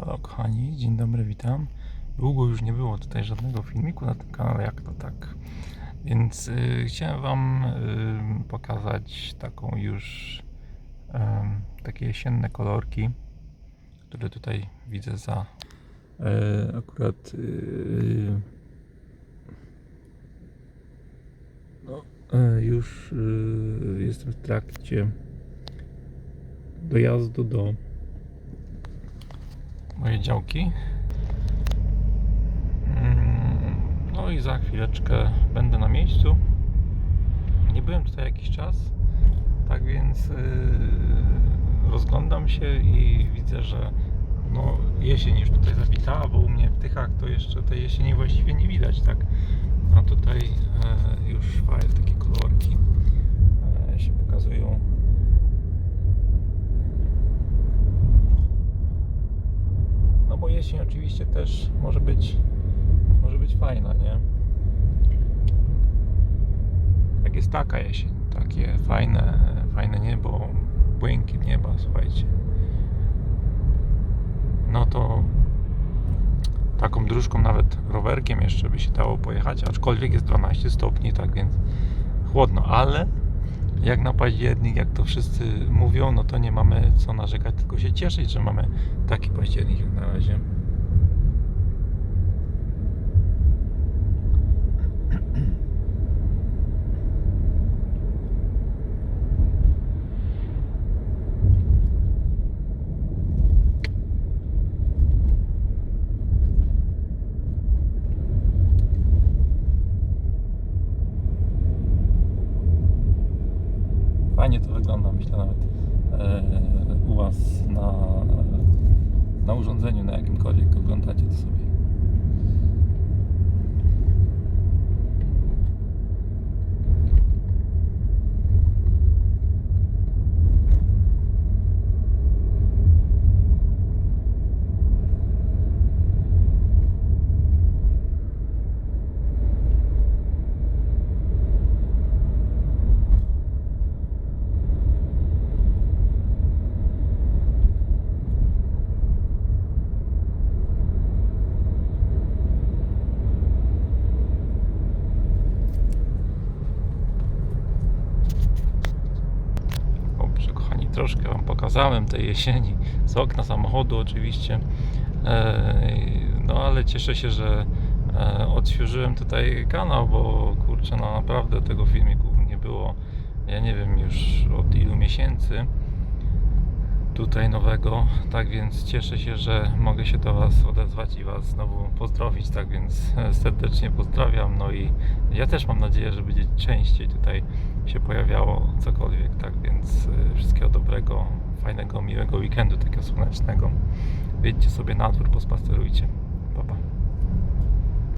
Halo kochani, dzień dobry, witam. Długo już nie było tutaj żadnego filmiku na tym kanale, jak to tak. Więc y, chciałem Wam y, pokazać taką już em, takie jesienne kolorki, które tutaj widzę za e, akurat y, no, e, już jestem w trakcie dojazdu do moje działki. Mm, No i za chwileczkę będę na miejscu. Nie byłem tutaj jakiś czas, tak więc yy, rozglądam się i widzę, że no, jesień już tutaj zawitała, bo u mnie w Tychach to jeszcze tej jesieni właściwie nie widać, tak? A tutaj e, już fajne takie kolorki e, się pokazują. No bo też może być może być fajna, nie? Jak jest taka jesień, takie fajne, fajne niebo, błękit nieba, słuchajcie. No to taką dróżką nawet rowerkiem jeszcze by się dało pojechać, aczkolwiek jest 12 stopni, tak więc chłodno, ale jak na październik, jak to wszyscy mówią, no to nie mamy co narzekać, tylko się cieszyć, że mamy taki październik jak na razie. Fajnie to wygląda, myślę nawet e, u Was na, na urządzeniu, na jakimkolwiek oglądacie to sobie. Dobrze, kochani, troszkę Wam pokazałem tej jesieni z okna samochodu oczywiście. E, No ale cieszę się, że e, odświeżyłem tutaj kanał, bo kurczę, no naprawdę tego filmiku nie było, ja nie wiem już od ilu miesięcy tutaj nowego, tak więc cieszę się, że mogę się do Was odezwać i Was znowu pozdrowić, tak więc serdecznie pozdrawiam, no i ja też mam nadzieję, że będzie częściej tutaj się pojawiało cokolwiek, tak więc e, wszystkiego dobrego, fajnego, miłego weekendu, takiego słonecznego. Wyjdźcie sobie na dwór, pospacerujcie.